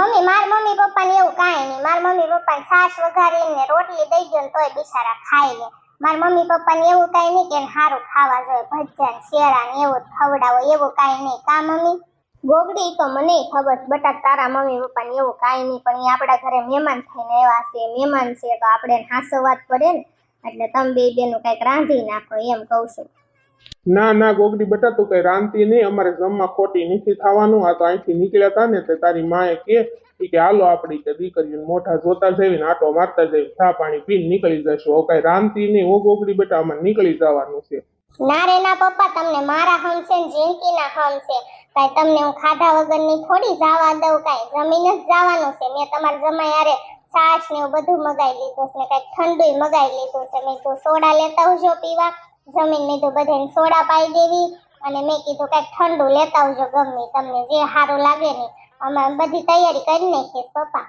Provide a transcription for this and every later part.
Mummy, માર mummy પપ્પાને એવું કાંઈ નહીં. માર મમ્મી પપ્પાને છાશ વઘારીને રોટલી દઈ ગયો ને તોય બિચારા ખાઈ લે. માર મમ્મી પપ્પાને એવું કાંઈ નહીં કે સારું ખાવા જોઈએ. ભજીયા ને શેરા ને એવું ખવડાવો, એવું કાંઈ નહીં. કા મમ્મી? ગોગડી તો મને ખબર બટા તારા મમ્મી પપ્પાને એવું કાંઈ નહીં. પણ એ આપણા ઘરે મહેમાન થઈને આવ્યા છે. મહેમાન છે તો આપણે હાસવવા જ પડે ને. એટલે તમે બે બેનું કાંઈક રાંધી નાખો એમ કહું છું. ના ના, ગોગડી બેટા, તું કઈ રાંધતી નહીં. અમારે જમવા ખોટી નથી થવાનું. આ તો અહીંથી નીકળ્યા હતા ને તે તારી માએ કે કે, હાલો આપણી કે દીકરીને મોઢા જોતા જઈને આટો મારતા જઈ ચા પાણી પીને નીકળી જશું. હવે કઈ રાંધતી નહીં ઓ ગોગડી બેટા, અમારે નીકળી જવાનું છે. ના રે, ના, પપ્પા, તમને મારા હમ છે ને જિંદગીના હમ છે. કાઈ તમને હું ખાધા વગરની થોડી જવા દઉં, કાઈ જમીને જ જવાનું છે. મેં તમારા જમાઈ યારે છાશ ને એવું બધું મગાઈ લીધું છે ને કાંઈક ઠંડુય મગાઈ લીધું છે. મેં કીધું, સોડા લેતા આવજો પીવા. જમીન મેં કીધું બધાને સોડા પાઈ દેવી અને મેં કીધું કાંઈક ઠંડુ લેતા આવજો ગમે તમને જે સારું લાગે ને. અમે બધી તૈયારી કરી નાખીએ પપ્પા.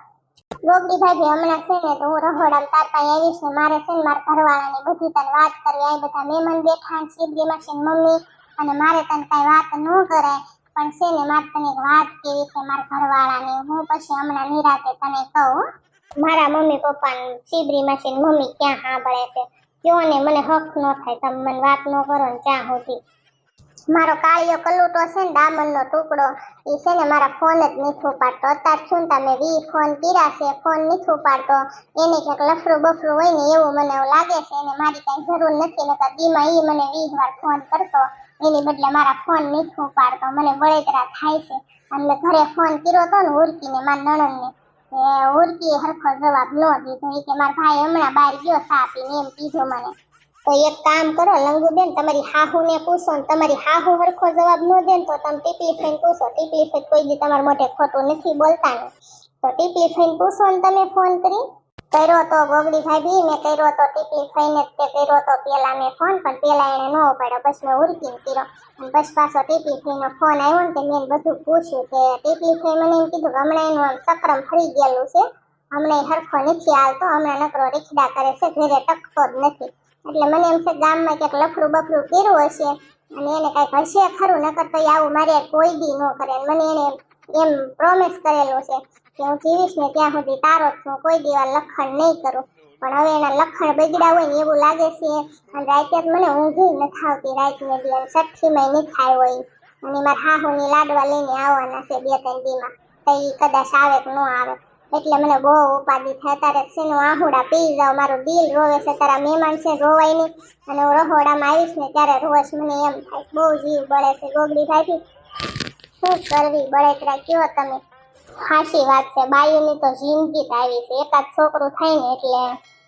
ગોગડી ભાભી હમણાં છે ને તો હું રહોડામાં તાર પાસે આવીશ ને મારે છે ને મારા ઘરવાળાની બધી તને વાત કરી આ બધા મહેમાન બેઠા છે બેમાં છે મમ્મી, અને મારે તને કાંઈ વાત ન કરાય. પણ છે ને મારે તને એક વાત કેવી છે મારા ઘરવાળાને, હું પછી હમણાં નિરાતે તને કહું મારા મમ્મી પપ્પા શિબરીમાં છે મમ્મી ક્યાં સાંભળે છે? કયો ને મને હક ન થાય, તમે મને વાત ન કરો ને ક્યાં હોતી મારો કાળિયો કલુટો છે ને ડામરનો ટુકડો. એ છે ને મારા ફોન જ નથી પાડતો અત્યારે છું તમે વી ફોન છે, ફોન નીથું પાડતો એને ક્યાંક લફરું બફરું હોય ને એવું મને એવું લાગે છે. એને મારી કાંઈ જરૂર નથી, નકર દીમાં એ મને વીસ વાર ફોન કરતો. એની બદલે મારા ફોન નથી પાડતો મને બળેતરા થાય છે. એટલે ઘરે ફોન કર્યો હતો ને ઉર્કીને મારા નણંદને એ ઉર્કીએ હરખો જવાબ ન દીધો. એ કે મારા ભાઈ હમણાં બહાર ગયો સા પીને એમ કીધું મને. તો એક કામ કરો લંગુબેન, તમારી હાહુને પૂછો ને તમારી હાહુ હરખો જવાબ ન દે તો તમે ટીપલી ફાઈન પૂછો. ટીપલી ફેન કોઈ દી તમારા મોઢે ખોટું નથી બોલતા ને તો ટીપલી ફાઈન પૂછો ને તમે ફોન કરી. કર્યો તો ગોગડી ભાભી, મેં કર્યો તો ટીપલી થઈને તે કર્યો તો પેલા મેં ફોન પણ પેલા એને ન ઉપાડ્યો. બસ મેં ઉડકીને કર્યો. બસ પછી ટીપલી ફઈનો ફોન આવ્યો ને તે મેં બધું પૂછ્યું કે ટીપલી ફઈ મને એમ કીધું કે હમણાં એનું આમ સક્રમ ફરી ગયેલું છે. હમણાં હરખો નથી હાલતો. હમણાં નકરો રીખડા કરે છે. ઘરે ટકતો જ નથી. એટલે મને એમ છે ગામમાં ક્યાંક લફરું બફરું કર્યું હશે અને એને કાંઈક હશે ખરું? નકર તો આવું મારે કોઈ દી ન કરે. મને એને એમ પ્રોમિસ કરેલું છે. કે હું જીવીશ ને ત્યાં સુધી તારો જ છું કોઈ દીવા લખણ નહીં કરું. પણ હવે એના લખણ બગડ્યા હોય ને એવું લાગે છે અને રાતે મને ઊંઘી નથી આવતી. રાતને દી અને છઠ્ઠીમાં નહીં થાય હોય. અને મારા હાહુની લાડવા લઈને આવવાના છે બે ત્રણ દીમાં. તો એ કદાચ આવે કે ન આવે. એટલે મને બહુ ઉપાધિ થાય. તારે છે ને આહુડા પી જાઉં. મારું દિલ રોવે છે. તારા મહેમાન છે રોવાય નહીં. અને હું રહોડામાં આવીશ ને ત્યારે રોવશ મને એમ થાય બહુ જીવ બળે છે. ગોગડી ભાભી શું કરવી? બળેતરા કયો તમે? હાચી વાત છે. બાયુની તો જિંદગી જ આવી છે. એકાદ છોકરું થાય ને એટલે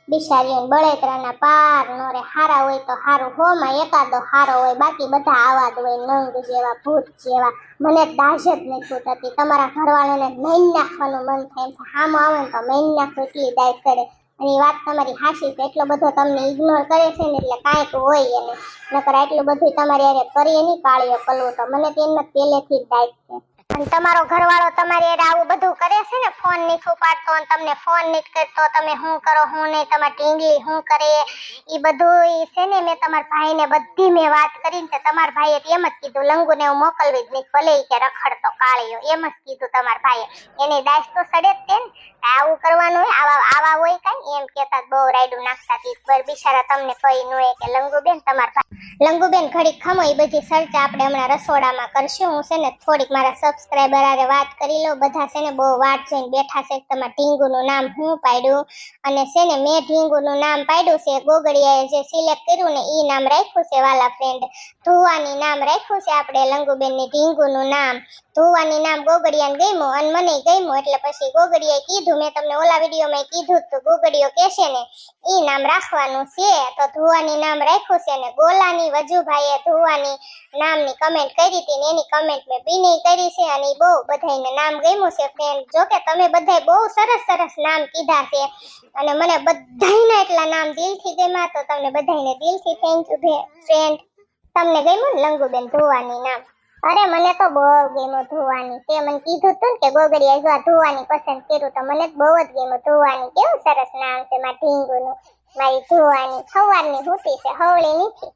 બિચારીઓને બળેતરાના પાર નો રે હારા હોય તો હારું. હોમાં એકાદો હારો હોય. બાકી બધા આવા જ હોય, નંગ જેવા, ભૂત જેવા. મને દાજ જ નથી થતી તમારા ઘરવાળાને મૈન નાખવાનું મન થાય એમ હામો આવે ને તો મૈન નાખવું એટલી દાય કરે. અને એ વાત તમારી હાસી છે. એટલો બધો તમને ઇગ્નોર કરે છે ને એટલે કાંઈક હોય એને. નકર એટલું બધું તમારી અરે કરીએ નહીં. કાળીઓ કલવું તો. મને તેમને પહેલેથી જ દાય છે. અને તમારો ઘરવાળો તમારી હારે આવું બધું કરે છે ને, ફોન નથી ઉપાડતો અને તમને ફોન નથી તમે શું કરો, હું નહીં, તમારી ટીંગલી શું કરે એ બધું એ છે ને, મેં તમારા ભાઈને બધી મેં વાત કરીને તે તમારા ભાઈએ એમ જ કીધું, લંગુને હું મોકલવી જ નહીં, ભલે કે રખડતો કાળીયો, એમ જ કીધું તમારા ભાઈએ. એની દાસ તો સડે જ તે ને આવું કરવાનું હોય, આવા આવા હોય કાંઈ, એમ કહેતા બહુ રાયડું નાખતા કે બિચારા તમને કોઈ ન હોય કે લંગુબેન તમારા ભાઈ લંગુબેન ઘડીક ખમો એ બધી ચર્ચા આપણે હમણાં રસોડામાં કરશું, હું છે ને થોડીક મારા સબસ્ક્રાઈબર આરે વાત કરી લો. બધા છે ને બહુ વાટ જોઈને બેઠા છે. તમારા ઢીંગુનું નામ હું પાડ્યું અને છે ને મેં ઢીંગુનું નામ પાડ્યું છે. ગોગડિયાએ જે સિલેક્ટ કર્યું ને એ નામ રાખ્યું છે વાલા ફ્રેન્ડ ધુવાની નામ રાખ્યું છે આપણે લંગુબેનની ઢીંગુનું નામ. ધુવાની નામ ગોગડિયાને ગમ્યું અને મને ગમ્યું એટલે પછી ગોગડિયાએ કીધું, મેં તમને ઓલા વિડીયોમાં કીધું તો ગોગડિયો કહેશે ને એ નામ રાખવાનું છે, તો ધુવાની નામ રાખ્યું છે ને, ગોલાની વજુભાઈએ ધુવાની નામની કમેન્ટ કરી હતી ને, એની કમેન્ટ મેં બીની કરી છે અને એ બહુ બધાને નામ ગમ્યું છે ફ્રેન્ડ જો કે તમે બધાએ બહુ સરસ સરસ નામ કીધા છે અને મને બધાને એટલા નામ દિલથી ગમ્યા તો તમને બધાને દિલથી થેન્ક યુ ફ્રેન્ડ તમને ગમ્યું લંગુબેન, ધોવાની નામ? અરે, મને તો બહુ ગેમો ધોવાની તે મને કીધું તું કે ગોગડિયા જો ધોવાની પસંદ કર્યું તો મને બહુ જ ગેમો ધોવાની કેવું સરસ નામ છે મારા ઢીંગુનું? મારી ધોવાની સવારની હુતી છે, હવળી નથી.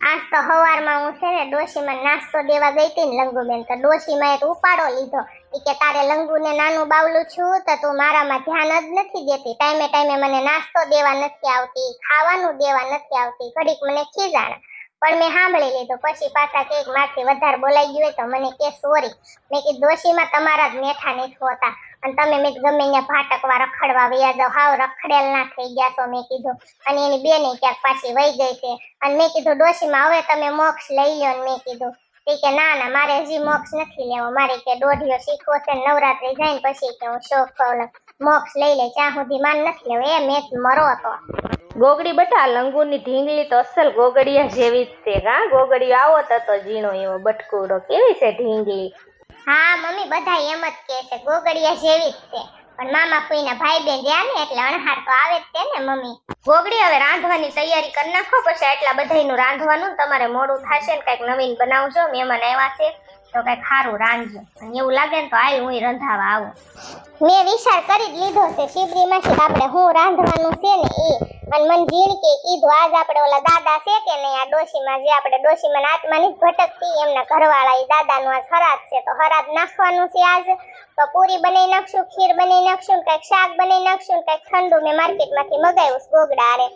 આજ તો સવારમાં હું છે ને ડોશીમાં નાસ્તો દેવા ગઈ હતી ને લંગુબેન, તો ડોશીમાં એક ઉપાડો લીધો. એ કે, તારે લંગુને નાનું બાવલું છું તો તું મારામાં ધ્યાન જ નથી દેતી. ટાઈમે ટાઈમે મને નાસ્તો દેવા નથી આવતી, ખાવાનું દેવા નથી આવતી. ઘડીક મને ખીજાણા. પણ મેં સાંભળી લીધું. પછી પાછા કે મારથી વધારે બોલાઈ ગયું તો મને કે સોરી મેં કીધું, દોશીમાં તમારા જ મેઠા નથી હોતા. અને તમે મેં ગમે ત્યાં ભાટકવા રખડવા વયા જાવ હાવ રખડેલ ના થઈ ગયા છો, મેં કીધું. અને એની બેને ક્યાંક પાછી વહી ગઈ છે. અને મેં કીધું ડોશીમાં હવે તમે મોક્ષ લઈ લો ને મેં કીધું. તે કે, ના ના, મારે હજી મોક્ષ નથી લેવો. મારે કે દોઢિયો શીખવો છે, નવરાત્રી જાય ને પછી કે હું શોખ મોક્ષ લઈ લે ત્યાં સુધી માન નથી લેવું એ મેં મરો હતો. ગોગડી બટા લંગુની ઢીંગલી તો અસલ ગોગડિયા જેવી જ છે હા ગોગડિયો આવો તો ઝીણો એવો બટકુડો. કેવી છે ઢીંગલી? હા મમ્મી બધા એમ જ કહે છે ગોગડિયા જેવી જ છે. પણ મામા ફૂઈના ભાઈ બેન રહ્યા ને એટલે અણહાર તો આવે જ તે ને મમ્મી. ગોગડી હવે રાંધવાની તૈયારી કરી નાખો પછી આટલા બધાયનું રાંધવાનું તમારે મોડું થશે ને કંઈક નવીન બનાવજો મહેમાન આવ્યા છે. તો કઈ ખારું રાંધજો અને એવું લાગે ને તો આવી હું રંધાવા આવું. મેં વિચાર કરી લીધો છે, શિબરીમાંથી આપણે હું રાંધવાનું છે ને એ. અને મને ઝીણકે કીધું, આજ આપણે ઓલા દાદા છે કે નહીં? આ ડોશીમાં જે આપણે ડોશીમાં આત્માની ભટકતી એમના ઘરવાળા એ દાદાનું આજ હરાજ છે. તો હરાજ નાખવાનું છે આજ. તો પૂરી બનાવી નાખશું, ખીર બનાવી નાખશું કંઈક શાક બનાવી નાખશું કંઈક ઠંડુ મેં માર્કેટમાંથી મગાવ્યું ગોગડા હારે.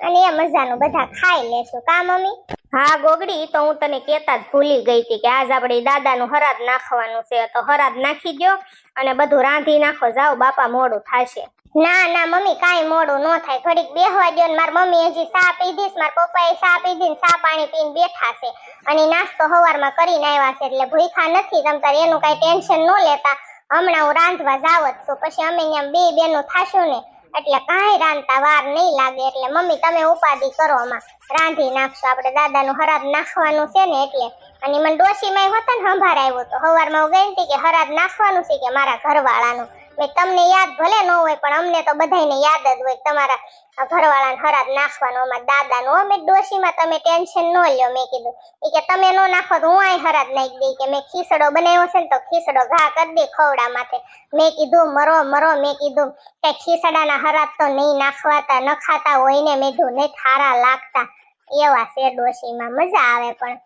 અને એ મજાનું બધા ખાઈ લેશું કા મમ્મી? હા ગોગડી તો હું તને કહેતા જ ભૂલી ગઈ હતી કે આજ આપણે દાદાનું હરાદ નાખવાનું છે. તો હરાદ નાખી દ્યો અને બધું રાંધી નાખો જાઓ બાપા મોડું થશે. ના ના મમ્મી કાંઈ મોડું ન થાય. ઘડીક બેહવા દ્યો ને મારી મમ્મી હજી ચા પીધીશ મારા પપ્પાએ સા પીધી ને સા પાણી પીને બેઠા છે. અને નાસ્તો સવારમાં કરીને આવ્યા છે એટલે ભૂખા નથી તમ તારે એનું કાંઈ ટેન્શન ન લેતા. હમણાં હું રાંધવા જાવ જ છું. પછી અમે અહીંયા બે બેનો થાશું ને એટલે કાંઈ રાંધતા વાર નહીં લાગે, એટલે મમ્મી તમે ઉપાધિ કરો આમાં. રાંધી નાખશો આપણે, દાદાનું હરાદ નાખવાનું છે ને એટલે. અને મને ડોશીમાં હોતા ને સંભાર આવ્યો તો. સવારમાં હું ગઈ હતી કે હરાદ નાખવાનું છે કે મારા ઘરવાળાનું. તમને યાદ ભલે ન હોય, પણ અમને તો બધાને યાદ જ હોય તમારા ઘરવાળાને હરાદ નાખવાનો, અમારા દાદાનો. અમે ડોશીમાં તમે ટેન્શન ન લ્યો, મેં કીધું. એ કે તમે ન નાખો તો હું અહીં હરાદ નાખી દઈ કે મેં ખીસડો બનાવ્યો છે ને તો ખીસડો ઘા કરી દે ખવડા માથે. મેં કીધું, મરો મરો, મેં કીધું. કે ખીસડાના હરાજ તો નહીં નાખવાતા, ન ખાતા હોય ને મેં કીધું, નહીં થારા લાગતા. એવા છે ડોશીમાં. મજા આવે પણ.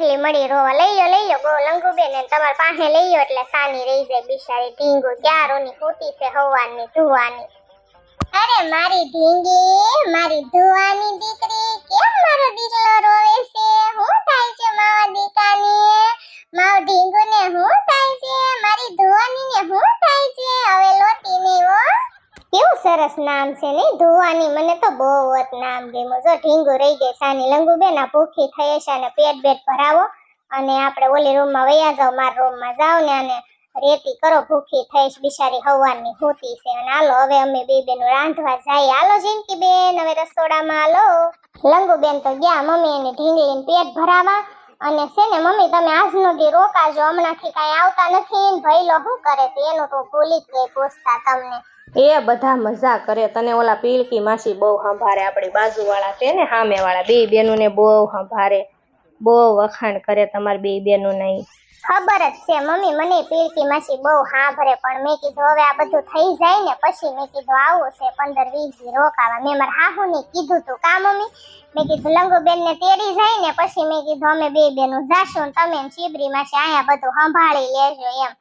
ઢીંગલી મળી રોવા લઈ લો લઈ લો ગો લંગુબેન પાસે લઈ એટલે સાની રહી જાય બિચારી ઢીંગુ. ક્યારોની ખોટી છે, હવાની ધુવાની અરે મારી ઢીંગી, મારી ધુવાની દીકરી, કેમ મારો દીકરો રોવે છે? હું થાય છે માવા દીકાની? માવ ઢીંગુ ને હું થાય છે? મારી ધુવાની ને હું થાય છે? હવે લોટી નહીં કેવું સરસ નામ છે ને? ધોવાની મને તો બહુ જ નામ ગમ્યું. જો ઢીંગું રહી ગઈ સાની લંગુ બેન આ ભૂખી થઈ છે અને પેટ બેટ ભરાવો અને આપણે ઓલી રૂમમાં વયા જાઓ, મારા રૂમમાં જાઓ ને અને રેતી કરો, ભૂખી થઈશ બિચારી હવાની હોતી છે. અને હાલો, હવે અમે બે બેન રાંધવા જાય. હાલો, જિંદગી બેન, હવે રસોડામાં હાલો. લંગુ બેન તો ગયા, મમ્મી એને ઢીંગલીને પેટ ભરાવા અને છે ને, મમ્મી, તમે આજનો દી રોકાજો. હમણાંથી કાંઈ આવતા નથી ભાઈ લો શું કરે છે? એનું તો ભૂલી જ ગઈ, પૂછતા તમને. એ બધા મજા કરે. તને ઓલા પીલકી માસી બહુ સંભારે આપણી બાજુવાળા છે ને, સામેવાળા. બે બેનુંને બહુ સંભારે બહુ વખાણ કરે તમારી બે બેનું નહીં ખબર જ છે. મમ્મી મને પીલકી માસી બહુ સાંભળે પણ મેં કીધું, હવે આ બધું થઈ જાય ને, પછી મેં કીધું, આવું છે, પંદર વીસ દી રોકાવા. મેં મારા હાહુને કીધું તું, કા મમ્મી? મેં કીધું લંગુબેન ને તેડી જાય ને, પછી મેં કીધું, અમે બે બેનું જાશું તમે ચીબરી માસી અહીંયા બધું સંભાળી લેજો એમ.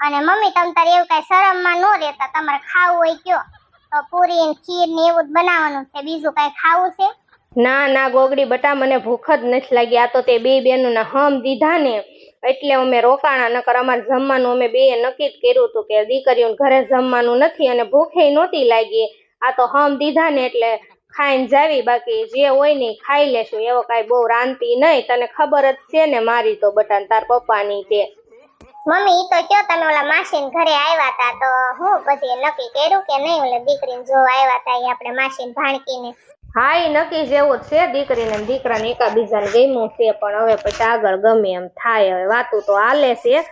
અને મમ્મી, તમ તારે એવું કઈ શરમમાં ન રહેતા. તમારે ખાવું હોય કયો. તો પૂરી ખીર ને એવું જ બનાવવાનું છે. બીજું કઈ ખાવું છે? ના ના, ગોગડી, બટા મને ભૂખ જ નથી લાગી. આ તો તે બે બેનું હમ દીધા ને. એટલે અમે રોકાણા, નકર અમારે જમવાનું અમે બે નક્કી જ કર્યું હતું કે દીકરીઓને ઘરે જમવાનું નથી અને ભૂખે નહોતી લાગી. આ તો હમ દીધા ને એટલે ખાઈને જાવી. બાકી જે હોય ને ખાઈ લેશું. એવો કાંઈ બહુ રાંધતી નહીં. તને ખબર જ છે ને મારી તો બટા ને તાર પપ્પાની તે. મમ્મી તો કયો તમે ઓલા માસીન ઘરે આવ્યા તા, તો હું પછી નક્કી કર્યું કે નહીં, ઓલે દીકરીને જોવા આવ્યા હતા આપણે માસીન ભાણકીને. હા એ નક્કી જેવું જ છે, દીકરીને દીકરાને એકાબીજાને ગમ્યું છે, પણ હવે પછી આગળ ગમે એમ થાય, હવે વાતું તો હાલે છે,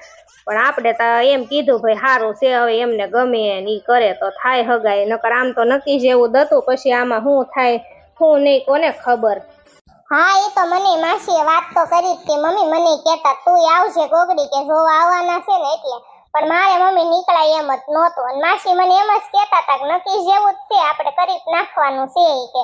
પણ આપણે તો એમ કીધું ભાઈ સારું છે, હવે એમને ગમે ને કરે તો થાય હગાય, નકર આમ તો નક્કી જેવું દતું પછી આમાં શું થાય શું નહીં, કોને ખબર? હા, એ તો મને માસીએ વાત તો કરી કે, મમ્મી, મને કહેતા તું આવશે ગોગડી કે જોવા આવવાના છે ને એટલે. પણ મારે મમ્મી નીકળાય એમ જ નહોતું. અને માસી મને એમ જ કહેતા હતા કે, નક્કી જેવું જ છે, આપણે કરી નાખવાનું છે કે.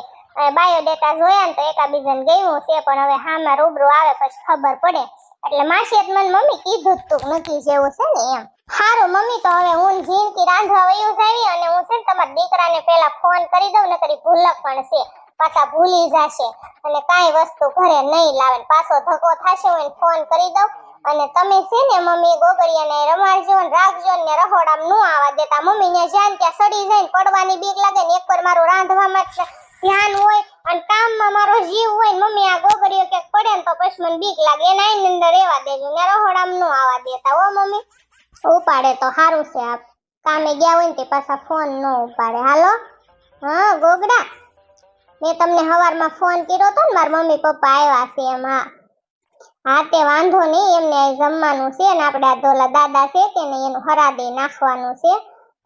બાયોડેટા જોયા ને તો એકાબીજાને ગયું છે, પણ હવે હામાં રૂબરૂ આવે પછી ખબર પડે. એટલે માસીએ મને મમ્મી કીધું જ તું, નક્કી જેવું છે ને એમ. હારું, મમ્મી, તો હવે હું જીનકી રાંધવા વયું જાવી અને હું છે ને તમારા દીકરાને પહેલા ફોન કરી દઉં ને ઈ ભૂલક પણ છે. પાછા ભૂલી જશે અને કાંઈ વસ્તુ ઘરે નહીં લાવે. પાછો ધક્કો થશે હું ફોન કરી દઉં અને તમે છે ને મમ્મી ગોગળિયાને રમાડજો ને રાખજો ને રહોડામાં નો આવવા દેતા. મમ્મી ને જ્યાં ત્યાં સડી જાય ને પડવાની બીક લાગે ને એક વાર મારું રાંધવામાં જ ધ્યાન હોય અને કામમાં મારો જીવ હોય ને મમ્મી આ ગોગળીઓ ક્યાંક પડે ને તો પછી મને બીક લાગે. એની અંદર રહેવા દેજો ને રહોડામ નો આવવા દેતા. ઓ મમ્મી, ઉપાડે તો સારું છે આપ. કામે ગયા હોય ને તે પાછા ફોન ન ઉપાડે. હાલો? હા, ગોગડા? મેં તમને સવારમાં ફોન કર્યો હતો ને મારા મમ્મી પપ્પા આવ્યા છે એમ, હા. હા, તે વાંધો નહીં, એમને જમવાનું છે ને આપણે ધોલા દાદા છે કે નહીં એનું હરાદે નાખવાનું છે.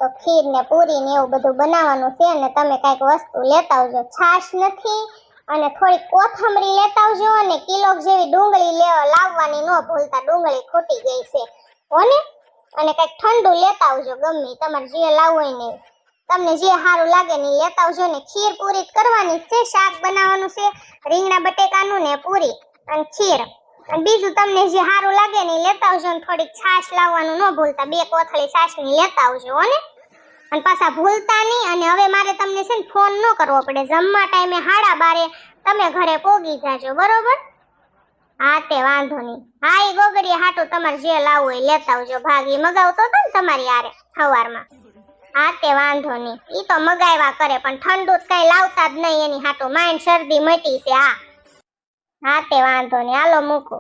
તો ખીર ને પૂરી ને એવું બધું બનાવવાનું છે અને તમે કાંઈક વસ્તુ લેતા આવજો. છાશ નથી અને થોડીક કોથમરી લેતા આવજો અને કિલો જેવી ડુંગળી લેવા લાવવાની ન ભૂલતા ડુંગળી ખૂટી ગઈ છે. હોને? અને કાંઈક ઠંડુ લેતા આવજો ગમે તમારે જે લાવવું હોય ને. તમને જે સારું લાગે ને લેતા આવજો ને ખીર પૂરી કરવાની છે, શાક બનાવવાનું છે, રીંગણા, બટેકાનું ને પૂરી અને ખીર. અને બીજું તમને જે સારું લાગે ને લેતા આવજો ને થોડીક છાશ લાવવાનું ન ભૂલતા, બે કોથળી છાશની લેતા આવજો ને? અને પાછા ભૂલતા નહીં અને હવે મારે તમને છે ને ફોન ન કરવો પડે. જમવા ટાઈમે હાડા બારે તમે ઘરે પોગી જાજો, બરોબર? હા, તે વાંધો નહીં. હા એ ગોગડીએ હાટું તમારે જે લાવવું એ લેતા આવજો. ભાગી મગાવતો હતો ને તમારી આરે સવારમાં. હા, તે વાંધો નહીં. ઈ તો મગાવ્યા કરે, પણ ઠંડુ જ કઈ લાવતા જ નહીં એની હાટું. માઇન્ડ શરદી મટી છે આ હા, તે વાંધો નહીં. હાલો, મૂકો.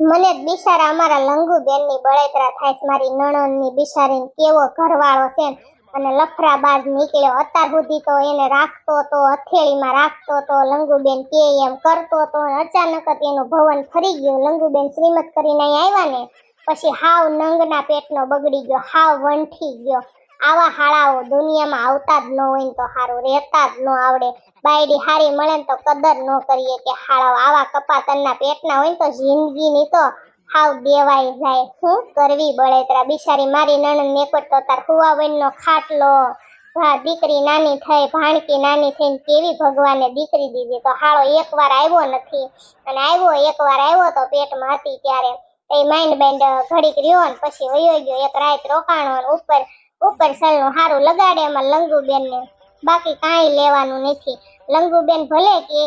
મને બિચારા અમારા લંગુબેનની બળેતરા થાય છે. મારી નણંદની બિચારીને કેવો ઘરવાળો છે અને લફરાબાજ નીકળ્યો. અત્યાર સુધી તો એને રાખતો તો, હથેળીમાં રાખતો તો, લંગુબેન કે એમ કરતો તો અચાનક જ એનું ભવન ફરી ગયું. લંગુબેન શ્રીમત કરીને અહીં આવ્યા ને, પછી હાવ નંગના પેટનો બગડી ગયો, હાવ વંઠી ગયો. આવા હાળાઓ દુનિયામાં આવતા જ ન હોય તો સારું રહેતા જ ન આવડે. બાયડી હારી મળે તો કદર ન કરીએ કે હાળાઓ આવા કપાતરના પેટના હોય તો જિંદગીની તો હાવ દેવાઈ જાય. શું કરવી બળેતરા બિચારી મારી નણંદ નેકટ તો તાર હુવાવનનો ખાટલો. દીકરી નાની થઈ, ભાણકી નાની થઈને કેવી ભગવાને દીકરી દીધી? તો હાળો એકવાર આવ્યો નથી. અને આવ્યો એકવાર આવ્યો તો પેટમાં હતી ત્યારે. એ માઇન્ડ બેન્ડ ઘડીક રહ્યો ને પછી વયો ગયો. એક રાત રોકાણો ઉપર ઉપર સલનું હારું લગાડે એમાં લંગુબેન ને બાકી કાંઈ લેવાનું નથી. લંગુબેન ભલે કે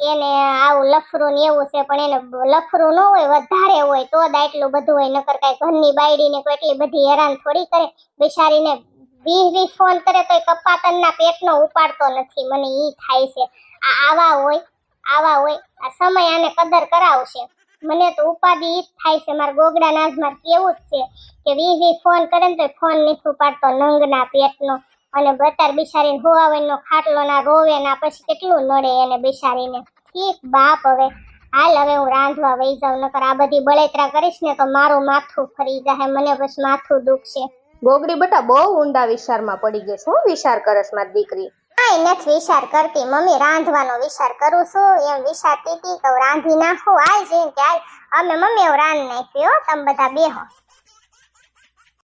એને આવું લફરું ને એવું છે, પણ એને લફરું ન હોય, વધારે હોય, તો જ આટલું બધું હોય, નકર કાંઈ ઘરની બાયડીને કોઈ એટલી બધી હેરાન થોડી કરે. બિચારીને વીસ વીસ ફોન કરે તો કપાતનના પેટનો ઉપાડતો નથી. મને એ થાય છે. આ આવા હોય આવા હોય, આ સમય આને કદર કરાવશે. મને તો ઉપાધિ જ થાય છે. મારા ગોગડા નાજમાં કેવું જ છે કે વી વી ફોન કરે ને તો ફોન નથી ઉપાડતો. નંગના પેટનો. અને બતાર બિચારીને હોવાવનનો ખાટલો ના રોવે ના પછી કેટલું નડે એને બિચારીને. ઠીક બાપ હવે. હાલ હવે હું રાંધવા વહી જાઉં. નકર આ બધી બળેતરા કરીશ ને તો મારું માથું ફરી જાય મને પછી માથું દુખશે. ગોગડી બટા બહુ ઊંડા વિચારમાં પડી ગઈ શું વિચાર કરસ મારી દીકરી. કાંઈ નથી વિચાર કરતી. મમ્મી, રાંધવાનો વિચાર કરું છું. એમ વિચારતી હતી કે રાંધી નાખું. આવી જઈને હાલ અમે મમ્મી એવું રાંધ નાખ્યું તમે બધા બેહો.